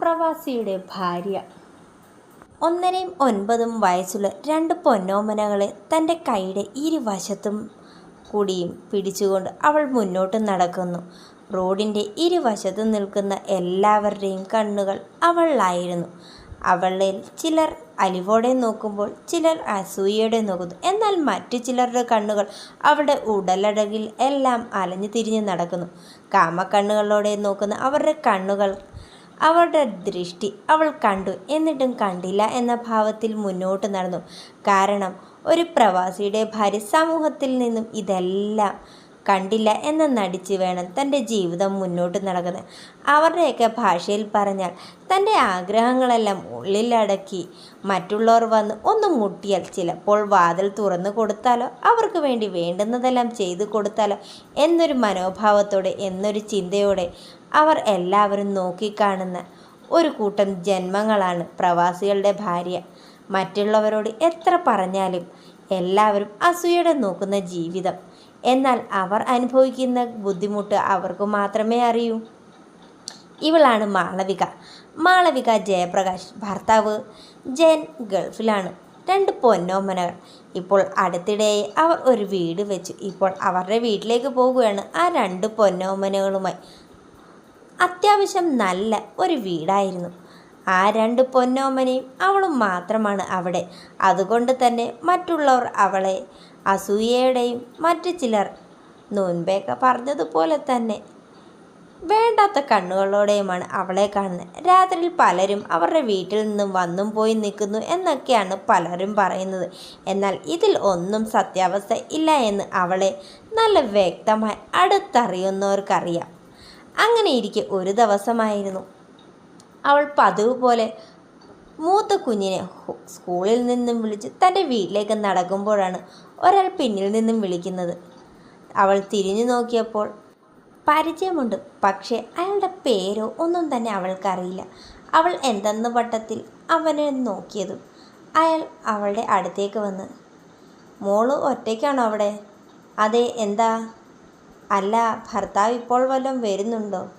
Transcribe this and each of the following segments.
പ്രവാസിയുടെ ഭാര്യ. ഒന്നരയും ഒൻപതും വയസ്സുള്ള രണ്ട് പൊന്നോമനകളെ തന്റെ കൈയുടെ ഇരുവശത്തും കൂടിയും പിടിച്ചുകൊണ്ട് അവൾ മുന്നോട്ട് നടക്കുന്നു. റോഡിന്റെ ഇരുവശത്തും നിൽക്കുന്ന എല്ലാവരുടെയും കണ്ണുകൾ അവളിലായിരുന്നു. അവളിൽ ചിലർ അലിവോടെ നോക്കുമ്പോൾ ചിലർ അസൂയയോടെ നോക്കുന്നു. എന്നാൽ മറ്റു ചിലരുടെ കണ്ണുകൾ അവളുടെ ഉടലടകിൽ എല്ലാം അലഞ്ഞു തിരിഞ്ഞ് നടക്കുന്നു. കാമക്കണ്ണുകളോടെ നോക്കുന്ന അവരുടെ കണ്ണുകൾ അവളുടെ ദൃഷ്ടി അവൾ കണ്ടു. എന്നിട്ടും കണ്ടില്ല എന്ന ഭാവത്തിൽ മുന്നോട്ട് നടന്നു. കാരണം ഒരു പ്രവാസിയുടെ ഭാര്യ സമൂഹത്തിൽ നിന്നും ഇതെല്ലാം കണ്ടില്ല എന്ന് നടിച്ച് വേണം തന്റെ ജീവിതം മുന്നോട്ട് നടക്കുന്നത്. അവരുടെയൊക്കെ ഭാഷയിൽ പറഞ്ഞാൽ തന്റെ ആഗ്രഹങ്ങളെല്ലാം ഉള്ളിലടക്കി മറ്റുള്ളവർ വന്ന് ഒന്ന് മുട്ടിയാൽ ചിലപ്പോൾ വാതിൽ തുറന്നു കൊടുത്താലോ അവർക്ക് വേണ്ടി വേണ്ടുന്നതെല്ലാം ചെയ്തു കൊടുത്താലോ എന്നൊരു മനോഭാവത്തോടെ എന്നൊരു ചിന്തയോടെ അവർ എല്ലാവരും നോക്കിക്കാണുന്ന ഒരു കൂട്ടം ജന്മങ്ങളാണ് പ്രവാസികളുടെ ഭാര്യ. മറ്റുള്ളവരോട് എത്ര പറഞ്ഞാലും എല്ലാവരും അസൂയയുടെ നോക്കുന്ന ജീവിതം. എന്നാൽ അവർ അനുഭവിക്കുന്ന ബുദ്ധിമുട്ട് അവർക്ക് മാത്രമേ അറിയൂ. ഇവളാണ് മാളവിക. മാളവിക ജയപ്രകാശ്. ഭർത്താവ് ജയൻ ഗൾഫിലാണ്. രണ്ട് പൊന്നോമനകൾ. ഇപ്പോൾ അടുത്തിടെ അവർ ഒരു വീട് വെച്ചു. ഇപ്പോൾ അവരുടെ വീട്ടിലേക്ക് പോവുകയാണ് ആ രണ്ട് പൊന്നോമനകളുമായി. അത്യാവശ്യം നല്ല ഒരു വീടായിരുന്നു. ആ രണ്ട് പൊന്നോമനയും അവളും മാത്രമാണ് അവിടെ. അതുകൊണ്ട് തന്നെ മറ്റുള്ളവർ അവളെ അസൂയയുടെയും മറ്റു ചിലർ നോൻപേക്ക പറഞ്ഞതുപോലെ തന്നെ വേണ്ടാത്ത കണ്ണുകളോടെയുമാണ് അവളെ കാണുന്നത്. രാത്രിയിൽ പലരും അവരുടെ വീട്ടിൽ നിന്നും വന്നും പോയി നിൽക്കുന്നു എന്നൊക്കെയാണ് പലരും പറയുന്നത്. എന്നാൽ ഇതിൽ ഒന്നും സത്യാവസ്ഥ ഇല്ല എന്ന് അവളെ നല്ല വ്യക്തമായി അടുത്തറിയുന്നവർക്കറിയാം. അങ്ങനെ ഇരിക്കെ ഒരു ദിവസമായിരുന്നു. അവൾ പതിവ് പോലെ മൂത്ത കുഞ്ഞിനെ സ്കൂളിൽ നിന്നും വിളിച്ച് തന്റെ വീട്ടിലേക്ക് നടക്കുമ്പോഴാണ് ഒരാൾ പിന്നിൽ നിന്നും വിളിക്കുന്നത്. അവൾ തിരിഞ്ഞു നോക്കിയപ്പോൾ പരിചയമുണ്ട് പക്ഷേ അയാളുടെ പേരോ ഒന്നും തന്നെ അവൾക്കറിയില്ല. അവൾ എന്തെന്ന വട്ടത്തിൽ അവനെ നോക്കിയതും അയാൾ അവളുടെ അടുത്തേക്ക് വന്ന് മോൾ ഒറ്റയ്ക്കാണോ അവിടെ? അതെ എന്താ? അല്ല ഭർത്താവ് ഇപ്പോൾ വല്ലതും വരുന്നുണ്ടോ?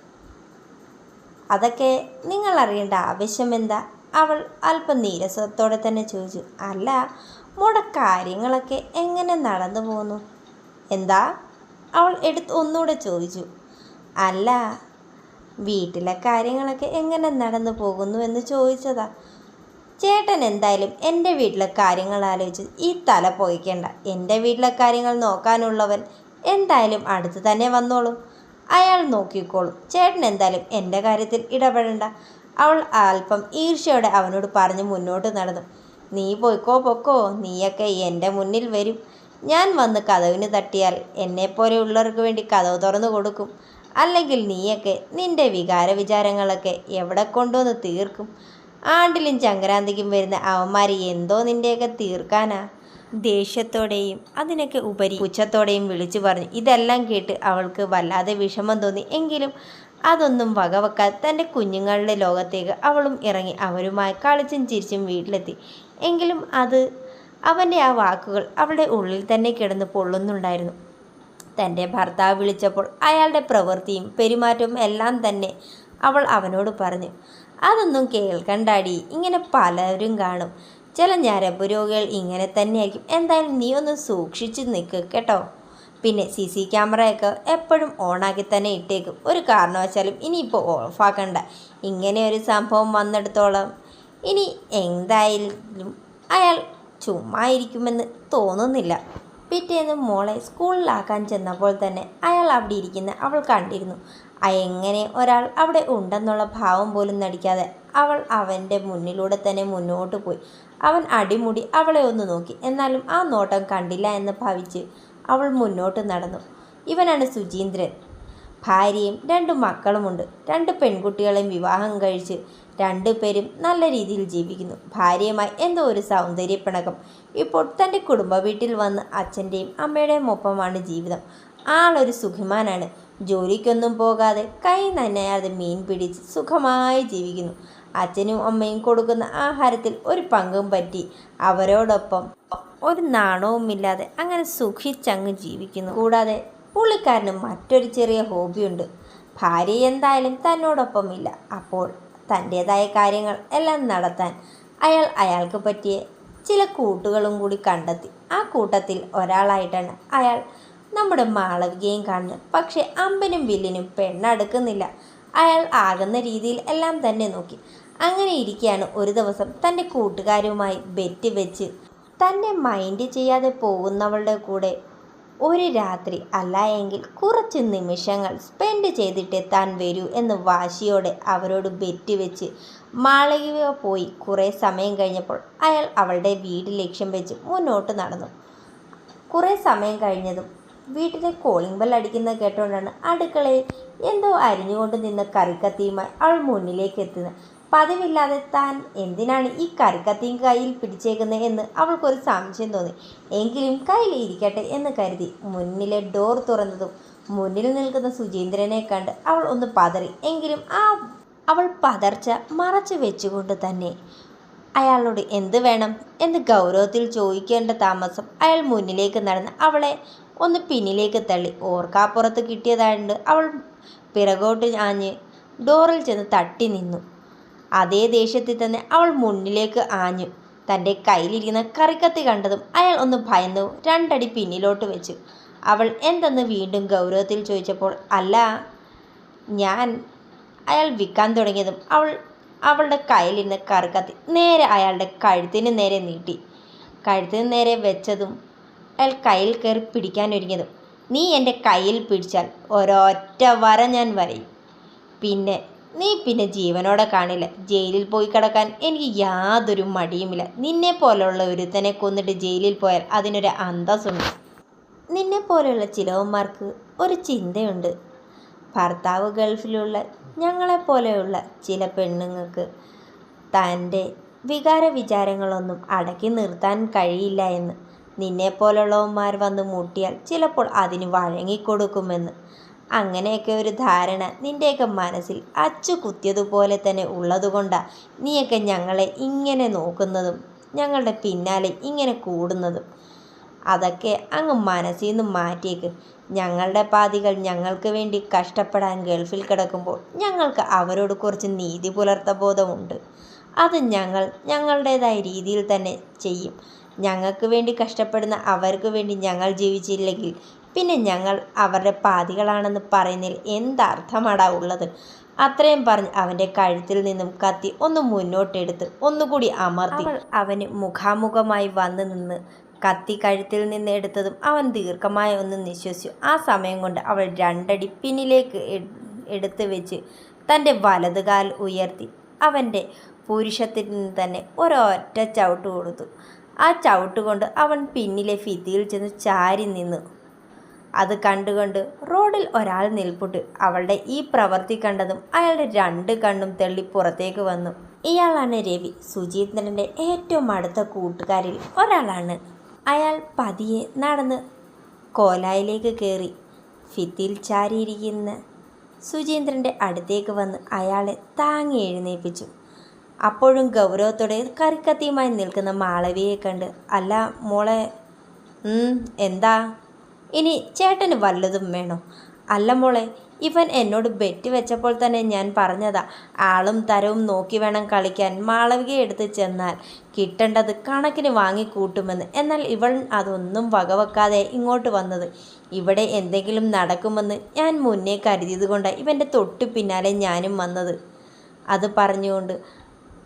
അതൊക്കെ നിങ്ങൾ അറിയേണ്ട ആവശ്യമെന്താ അവൾ അല്പം നീരസത്തോടെ തന്നെ ചോദിച്ചു. അല്ല മോടെ കാര്യങ്ങളൊക്കെ എങ്ങനെ നടന്നു പോന്നു? എന്താ? അവൾ എടുത്ത് ഒന്നുകൂടെ ചോദിച്ചു. അല്ല വീട്ടിലെ കാര്യങ്ങളൊക്കെ എങ്ങനെ നടന്നു പോകുന്നു എന്ന് ചോദിച്ചതാ. ചേട്ടൻ എന്തായാലും എന്റെ വീട്ടിലെ കാര്യങ്ങൾ ആലോചിച്ച് ഈ തല പോയിക്കേണ്ട എന്റെ വീട്ടിലെ കാര്യങ്ങൾ നോക്കാനുള്ളവൻ എന്തായാലും അടുത്ത് തന്നെ വന്നോളൂ. അയാൾ നോക്കിക്കോളും. ചേട്ടൻ എന്തായാലും എന്റെ കാര്യത്തിൽ ഇടപെടണ്ട. അവൾ അല്പം ഈർഷ്യയോടെ അവനോട് പറഞ്ഞ് മുന്നോട്ട് നടന്നു. നീ പോയിക്കോ പൊക്കോ. നീയൊക്കെ എന്റെ മുന്നിൽ വരും. ഞാൻ വന്ന് കഥവിന് തട്ടിയാൽ എന്നെപ്പോലെയുള്ളവർക്ക് വേണ്ടി കഥവ് തുറന്നു കൊടുക്കും. അല്ലെങ്കിൽ നീയൊക്കെ നിന്റെ വികാര വിചാരങ്ങളൊക്കെ എവിടെ കൊണ്ടുവന്ന് തീർക്കും? ആണ്ടിലും ചങ്കരാന്തിക്കും വരുന്ന അവന്മാർ എന്തോ നിന്റെയൊക്കെ തീർക്കാനാ. ദേഷ്യത്തോടെയും അതിനൊക്കെ ഉപരി പുച്ഛത്തോടെയും വിളിച്ചു പറഞ്ഞു. ഇതെല്ലാം കേട്ട് അവൾക്ക് വല്ലാതെ വിഷമം തോന്നി. എങ്കിലും അതൊന്നും വകവെക്കാതെ തന്റെ കുഞ്ഞുങ്ങളുടെ ലോകത്തേക്ക് അവളും ഇറങ്ങി അവരുമായി കളിച്ചും ചിരിച്ചും വീട്ടിലെത്തി. എങ്കിലും അത് അവന്റെ ആ വാക്കുകൾ അവളുടെ ഉള്ളിൽ തന്നെ കിടന്ന് പൊള്ളുന്നുണ്ടായിരുന്നു. തന്റെ ഭർത്താവ് വിളിച്ചപ്പോൾ അയാളുടെ പ്രവൃത്തിയും പെരുമാറ്റവും എല്ലാം തന്നെ അവൾ അവനോട് പറഞ്ഞു. അതൊന്നും കേൾക്കണ്ടാടി. ഇങ്ങനെ പലരും കാണും. ചില ഞരമ്പ് രോഗികൾ ഇങ്ങനെ തന്നെയായിരിക്കും. എന്തായാലും നീ ഒന്ന് സൂക്ഷിച്ച് നിൽക്ക് കേട്ടോ. പിന്നെ സി സി ക്യാമറയൊക്കെ എപ്പോഴും ഓണാക്കി തന്നെ ഇട്ടേക്കും. ഒരു കാരണവശാലും ഇനിയിപ്പോൾ ഓഫാക്കണ്ട. ഇങ്ങനെ ഒരു സംഭവം വന്നെടുത്തോളം ഇനി എന്തായാലും അയാൾ ചുമ്മാ ഇരിക്കുമെന്ന് തോന്നുന്നില്ല. പിറ്റേന്ന് മോളെ സ്കൂളിലാക്കാൻ ചെന്നപ്പോൾ തന്നെ അയാൾ അവിടെ ഇരിക്കുന്ന അവൾ കണ്ടിരുന്നു. എങ്ങനെ ഒരാൾ അവിടെ ഉണ്ടെന്നുള്ള ഭാവം പോലും നടിക്കാതെ അവൾ അവന്റെ മുന്നിലൂടെ തന്നെ മുന്നോട്ട് പോയി. അവൻ അടിമുടി അവളെ ഒന്ന് നോക്കി. എന്നാലും ആ നോട്ടം കണ്ടില്ല എന്ന് ഭാവിച്ച് അവൾ മുന്നോട്ട് നടന്നു. ഇവനാണ് സുചീന്ദ്രൻ ഭാര്യയും രണ്ട് മക്കളുമുണ്ട്. രണ്ട് പെൺകുട്ടികളെയും വിവാഹം കഴിച്ച് രണ്ടുപേരും നല്ല രീതിയിൽ ജീവിക്കുന്നു. ഭാര്യയുമായി എന്തോ ഒരു സൗന്ദര്യപ്പിണക്കം ഇപ്പോൾ തന്റെ കുടുംബ വീട്ടിൽ വന്ന് അച്ഛന്റെയും അമ്മയുടെയും ഒപ്പമാണ് ജീവിതം. ആളൊരു സുഖിമാനാണ്. ജോലിക്കൊന്നും പോകാതെ കൈ നനയാതെ മീൻ പിടിച്ച് സുഖമായി ജീവിക്കുന്നു. അച്ഛനും അമ്മയും കൊടുക്കുന്ന ആഹാരത്തിൽ ഒരു പങ്കും പറ്റി. അവരോടൊപ്പം ഒരു നാണവുമില്ലാതെ അങ്ങനെ സുഖിച്ചങ്ങ് ജീവിക്കുന്നു. കൂടാതെ പുള്ളിക്കാരന് മറ്റൊരു ചെറിയ ഹോബിയുണ്ട്. ഭാര്യ എന്തായാലും തന്നോടൊപ്പമില്ല. അപ്പോൾ തന്റേതായ കാര്യങ്ങൾ എല്ലാം നടത്താൻ അയാൾ അയാൾക്ക് പറ്റിയ ചില കൂട്ടുകളും കൂടി കണ്ടെത്തി. ആ കൂട്ടത്തിൽ ഒരാളായിട്ടാണ് അയാൾ നമ്മുടെ മാളവികയും കാണുന്നത്. പക്ഷേ അമ്പനും വില്ലിനും പെണ്ണടുക്കുന്നില്ല. അയാൾ ആകുന്ന രീതിയിൽ എല്ലാം തന്നെ നോക്കി. അങ്ങനെ ഇരിക്കുകയാണ് ഒരു ദിവസം തന്റെ കൂട്ടുകാരുമായി ബെറ്റ് വെച്ച് തന്നെ മൈൻഡ് ചെയ്യാതെ പോകുന്നവളുടെ കൂടെ. ഒരു രാത്രി അല്ല എങ്കിൽ കുറച്ച് നിമിഷങ്ങൾ സ്പെൻഡ് ചെയ്തിട്ടേ താൻ വരൂ എന്ന് വാശിയോടെ അവരോട് ബെറ്റ് വെച്ച് മാളവിക പോയി കുറേ സമയം കഴിഞ്ഞപ്പോൾ അയാൾ അവളുടെ വീട് ലക്ഷ്യം വെച്ച് മുന്നോട്ട് നടന്നു. കുറേ സമയം കഴിഞ്ഞതും വീട്ടിലെ കോളിംഗ് ബെൽ അടിക്കുന്നത് കേട്ടുകൊണ്ടാണ് അടുക്കളയിൽ എന്തോ അരിഞ്ഞുകൊണ്ട് നിന്ന കറിക്കത്തിയുമായി അവൾ മുന്നിലേക്ക് എത്തുന്നത്. പതിവില്ലാതെ താൻ എന്തിനാണ് ഈ കറിക്കത്തിയും കയ്യിൽ പിടിച്ചേക്കുന്നത് എന്ന് അവൾക്കൊരു സംശയം തോന്നി. എങ്കിലും കയ്യിൽ ഇരിക്കട്ടെ എന്ന് കരുതി മുന്നിലെ ഡോർ തുറന്നതും മുന്നിൽ നിൽക്കുന്ന സുചീന്ദ്രനെ കണ്ട് അവൾ ഒന്ന് പതറി. എങ്കിലും ആ അവൾ പതർച്ച മറച്ചു വെച്ചുകൊണ്ട് തന്നെ അയാളോട് എന്ത് വേണം എന്ന് ഗൗരവത്തിൽ ചോദിക്കേണ്ട താമസം അയാൾ മുന്നിലേക്ക് നടന്ന് അവളെ ഒന്ന് പിന്നിലേക്ക് തള്ളി. ഓർക്കാപ്പുറത്ത് കിട്ടിയതായതുകൊണ്ട് അവൾ പിറകോട്ട് ആഞ്ഞ് ഡോറിൽ ചെന്ന് തട്ടി നിന്നു. അതേ ദേഷ്യത്തിൽ തന്നെ അവൾ മുന്നിലേക്ക് ആഞ്ഞു. തന്റെ കയ്യിലിരിക്കുന്ന കറിക്കത്തി കണ്ടതും അയാൾ ഒന്ന് ഭയന്നു രണ്ടടി പിന്നിലോട്ട് വെച്ചു. അവൾ എന്തെന്ന് വീണ്ടും ഗൗരവത്തിൽ ചോദിച്ചപ്പോൾ അല്ല ഞാൻ അയാൾ വിൽക്കാൻ തുടങ്ങിയതും അവൾ അവളുടെ കയ്യിലിരുന്ന കറുകത്തി നേരെ അയാളുടെ കഴുത്തിന് നേരെ നീട്ടി. കഴുത്തിന് നേരെ വെച്ചതും അയാൾ കയ്യിൽ കയറി പിടിക്കാൻ ഒരുങ്ങിയതും നീ എന്റെ കയ്യിൽ പിടിച്ചാൽ ഒരൊറ്റ വര ഞാൻ വരയും. പിന്നെ നീ പിന്നെ ജീവനോടെ കാണില്ല. ജയിലിൽ പോയി കിടക്കാൻ എനിക്ക് യാതൊരു മടിയുമില്ല. നിന്നെ പോലെയുള്ള ഒരുത്തനെ കൊന്നിട്ട് ജയിലിൽ പോയാൽ അതിനൊരു അന്തസ്സുണ്ട്. നിന്നെ പോലെയുള്ള ചിലവന്മാർക്ക് ഒരു ചിന്തയുണ്ട്. ഭർത്താവ് ഗൾഫിലുള്ള ഞങ്ങളെപ്പോലെയുള്ള ചില പെണ്ണുങ്ങൾക്ക് തന്റെ വികാര വിചാരങ്ങളൊന്നും അടക്കി നിർത്താൻ കഴിയില്ല എന്ന്. നിന്നെപ്പോലുള്ളവന്മാർ വന്ന് മുട്ടിയാൽ ചിലപ്പോൾ അതിന് വഴങ്ങിക്കൊടുക്കുമെന്ന്. അങ്ങനെയൊക്കെ ഒരു ധാരണ നിന്റെയൊക്കെ മനസ്സിൽ അച്ചു കുത്തിയതുപോലെ തന്നെ ഉള്ളതുകൊണ്ടാണ് നീയൊക്കെ ഞങ്ങളെ ഇങ്ങനെ നോക്കുന്നതും ഞങ്ങളുടെ പിന്നാലെ ഇങ്ങനെ കൂടുന്നതും. അതൊക്കെ അങ്ങ് മനസ്സിൽ നിന്ന് മാറ്റിയേക്ക്. ഞങ്ങളുടെ പാതികൾ ഞങ്ങൾക്ക് വേണ്ടി കഷ്ടപ്പെടാൻ ഗൾഫിൽ കിടക്കുമ്പോൾ ഞങ്ങൾക്ക് അവരോട് കുറച്ച് നീതി പുലർത്ത ബോധമുണ്ട്. അത് ഞങ്ങൾ ഞങ്ങളുടേതായ രീതിയിൽ തന്നെ ചെയ്യും. ഞങ്ങൾക്ക് വേണ്ടി കഷ്ടപ്പെടുന്ന അവർക്ക് വേണ്ടി ഞങ്ങൾ ജീവിച്ചില്ലെങ്കിൽ പിന്നെ ഞങ്ങൾ അവരുടെ പാതികളാണെന്ന് പറയുന്നതിൽ എന്തർത്ഥമാടാ ഉള്ളത്? അത്രയും പറഞ്ഞ് അവന്റെ കഴുത്തിൽ നിന്നും കത്തി ഒന്ന് മുന്നോട്ടെടുത്ത് ഒന്നുകൂടി അമർത്തി. അവന് മുഖാമുഖമായി വന്നു നിന്ന് കത്തി കഴുത്തിൽ നിന്ന് എടുത്തതും അവൻ ദീർഘമായി ഒന്ന് നിശ്വസിച്ചു. ആ സമയം കൊണ്ട് അവൾ രണ്ടടി പിന്നിലേക്ക് എടുത്ത് വെച്ച് തന്റെ വലതുകാൽ ഉയർത്തി അവന്റെ പുരുഷത്തിൽ നിന്ന് തന്നെ ഒരൊറ്റ ചവിട്ട് കൊടുത്തു. ആ ചവിട്ട് കൊണ്ട് അവൻ പിന്നിലെ ഫിത്തിയിൽ ചെന്ന് ചാരി നിന്നു അത് കണ്ടുകൊണ്ട് റോഡിൽ ഒരാൾ നിൽപ്പുട്ട് അവളുടെ ഈ പ്രവൃത്തി കണ്ടതും അയാളുടെ രണ്ട് കണ്ണും തെള്ളി പുറത്തേക്ക് വന്നു. ഇയാളാണ് രവി. സുജീന്ദ്രന്റെ ഏറ്റവും അടുത്ത കൂട്ടുകാരിൽ ഒരാളാണ്. അയാൾ പതിയെ നടന്ന് കോലായിലേക്ക് കയറി ഫിത്തിയിൽ ചാരിയിരിക്കുന്ന സുജീന്ദ്രന്റെ അടുത്തേക്ക് വന്ന് അയാളെ താങ്ങി എഴുന്നേൽപ്പിച്ചു അപ്പോഴും ഗൗരവത്തോടെ കറിക്കത്തിയുമായി നിൽക്കുന്ന മാളവിയെ കണ്ട് അല്ല മോളെ എന്താ? ഇനി ചേട്ടന് വല്ലതും വേണോ? അല്ല മോളെ ഇവൻ എന്നോട് ബെറ്റ് വെച്ചപ്പോൾ തന്നെ ഞാൻ പറഞ്ഞതാ ആളും തരവും നോക്കി വേണം കളിക്കാൻ. മാളവിക എടുത്ത് ചെന്നാൽ കിട്ടേണ്ടത് കണക്കിന് വാങ്ങിക്കൂട്ടുമെന്ന്. എന്നാൽ ഇവൾ അതൊന്നും വകവെക്കാതെ ഇങ്ങോട്ട് വന്നത്. ഇവിടെ എന്തെങ്കിലും നടക്കുമെന്ന് ഞാൻ മുന്നേ കരുതിയത് കൊണ്ടാണ് ഇവന്റെ തൊട്ടു പിന്നാലെ ഞാനും വന്നത്. അത് പറഞ്ഞുകൊണ്ട്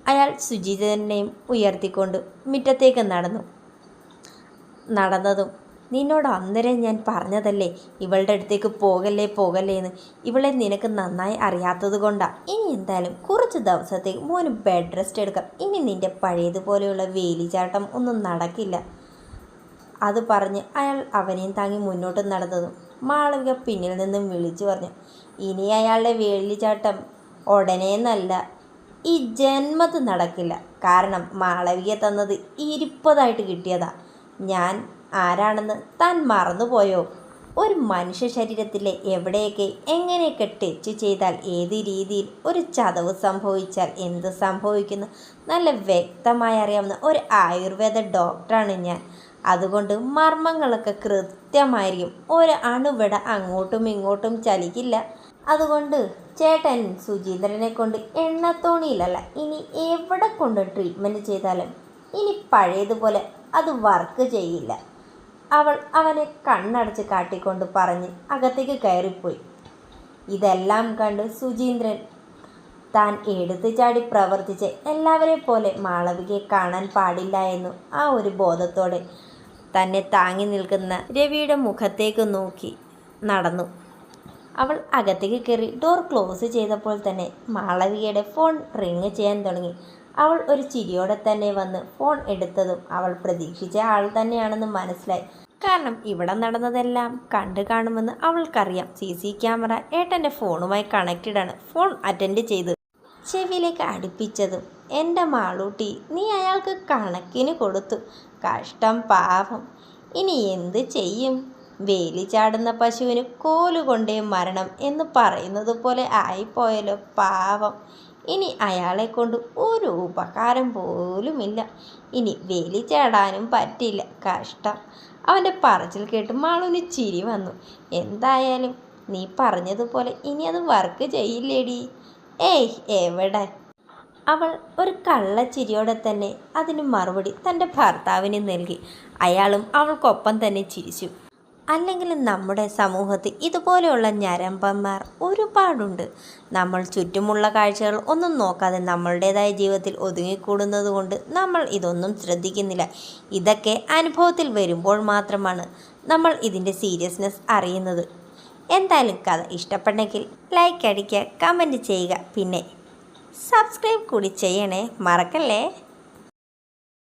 അയാൾ സുജിതനെയും ഉയർത്തിക്കൊണ്ട് മുറ്റത്തേക്ക് നടന്നു. നടന്നതും നിന്നോട് അന്നേരം ഞാൻ പറഞ്ഞതല്ലേ? ഇവളുടെ അടുത്തേക്ക് പോകല്ലേ പോകല്ലേ എന്ന്. ഇവളെ നിനക്ക് നന്നായി അറിയാത്തത് കൊണ്ടാണ് ഇനി എന്തായാലും കുറച്ച് ദിവസത്തേക്ക് മോന് ബെഡ് റെസ്റ്റ് എടുക്കാം. ഇനി നിന്റെ പഴയതുപോലെയുള്ള വേലിചാട്ടം ഒന്നും നടക്കില്ല. അത് പറഞ്ഞ് അയാൾ അവനെയും താങ്ങി മുന്നോട്ട് നടന്നതും. മാളവിക പിന്നിൽ നിന്നും വിളിച്ചു പറഞ്ഞു ഇനി അയാളുടെ വേലിച്ചാട്ടം ഉടനെന്നല്ല. ഈ ജന്മത്ത് നടക്കില്ല. കാരണം മാളവിക തന്നത് ഇരിപ്പതായിട്ട് കിട്ടിയതാ. ഞാൻ ആരാണെന്ന് താൻ മറന്നുപോയോ? ഒരു മനുഷ്യ ശരീരത്തിലെ എവിടെയൊക്കെ എങ്ങനെയൊക്കെ ടച്ച് ചെയ്താൽ ഏത് രീതിയിൽ ഒരു ചതവ് സംഭവിച്ചാൽ എന്ത് സംഭവിക്കുന്നു? നല്ല വ്യക്തമായി അറിയാവുന്ന ഒരു ആയുർവേദ ഡോക്ടറാണ് ഞാൻ. അതുകൊണ്ട് മർമ്മങ്ങളൊക്കെ കൃത്യമായിരിക്കും. ഒരു അണുവിട അങ്ങോട്ടും ഇങ്ങോട്ടും ചലിക്കില്ല. അതുകൊണ്ട് ചേട്ടൻ സുചീന്ദ്രനെ കൊണ്ട് എണ്ണത്തോണിയിലല്ല ഇനി എവിടെ കൊണ്ട് ട്രീറ്റ്മെന്റ് ചെയ്താലും? ഇനി പഴയതുപോലെ അത് വർക്ക് ചെയ്യില്ല. അവൾ അവനെ കണ്ണടച്ച് കാട്ടിക്കൊണ്ട് പറഞ്ഞ് അകത്തേക്ക് കയറിപ്പോയി. ഇതെല്ലാം കണ്ട് സുചീന്ദ്രൻ താൻ എടുത്തു ചാടി പ്രവർത്തിച്ച് എല്ലാവരെ പോലെ മാളവികയെ കാണാൻ പാടില്ല എന്നു ആ ഒരു ബോധത്തോടെ തന്നെ താങ്ങി നിൽക്കുന്ന രവിയുടെ മുഖത്തേക്ക് നോക്കി നടന്നു. അവൾ അകത്തേക്ക് കയറി ഡോർ ക്ലോസ് ചെയ്തപ്പോൾ തന്നെ മാളവികയുടെ ഫോൺ റിങ് ചെയ്യാൻ തുടങ്ങി. അവൾ ഒരു ചിരിയോടെ തന്നെ വന്ന് ഫോൺ എടുത്തതും അവൾ പ്രതീക്ഷിച്ച ആൾ തന്നെയാണെന്ന് മനസ്സിലായി. കാരണം ഇവിടെ നടന്നതെല്ലാം കണ്ടു കാണുമെന്ന് അവൾക്കറിയാം. സി സി ക്യാമറ ഏട്ടന്റെ ഫോണുമായി കണക്റ്റഡ് ആണ് ഫോൺ അറ്റൻഡ് ചെയ്ത് ചെവിയിലേക്ക് അടുപ്പിച്ചതും എന്റെ മാളൂട്ടി നീ അയാൾക്ക് കണക്കിന് കൊടുത്തു. കഷ്ടം പാപം ഇനി എന്ത് ചെയ്യും? വേലി ചാടുന്ന പശുവിന് കോലുകൊണ്ടേ മരണം എന്ന് പറയുന്നത് പോലെ ആയിപ്പോയല്ലോ പാവം. ഇനി അയാളെ കൊണ്ട് ഒരു ഉപകാരം പോലുമില്ല. ഇനി വേലി ചാടാനും പറ്റില്ല. കഷ്ടം. അവന്റെ പറച്ചിൽ കേട്ട് മാളുവിന് ചിരി വന്നു. എന്തായാലും നീ പറഞ്ഞതുപോലെ ഇനി അത് വർക്ക് ചെയ്യില്ലേടി. ഏയ് എവിടെ? അവൾ ഒരു കള്ളച്ചിരിയോടെ തന്നെ അതിന് മറുപടി തന്റെ ഭർത്താവിന് നൽകി. അയാളും അവൾക്കൊപ്പം തന്നെ ചിരിച്ചു. അല്ലെങ്കിൽ നമ്മുടെ സമൂഹത്തിൽ ഇതുപോലെയുള്ള ഞരമ്പന്മാർ ഒരുപാടുണ്ട്. നമ്മൾ ചുറ്റുമുള്ള കാഴ്ചകൾ ഒന്നും നോക്കാതെ നമ്മളുടേതായ ജീവിതത്തിൽ ഒതുങ്ങിക്കൂടുന്നത് കൊണ്ട് നമ്മൾ ഇതൊന്നും ശ്രദ്ധിക്കുന്നില്ല. ഇതൊക്കെ അനുഭവത്തിൽ വരുമ്പോൾ മാത്രമാണ് നമ്മൾ ഇതിന്റെ സീരിയസ്നെസ് അറിയുന്നത്. എന്തായാലും കഥ ഇഷ്ടപ്പെട്ടെങ്കിൽ ലൈക്ക് അടിക്കുക കമന്റ് ചെയ്യുക. പിന്നെ സബ്സ്ക്രൈബ് കൂടി ചെയ്യണേ മറക്കല്ലേ?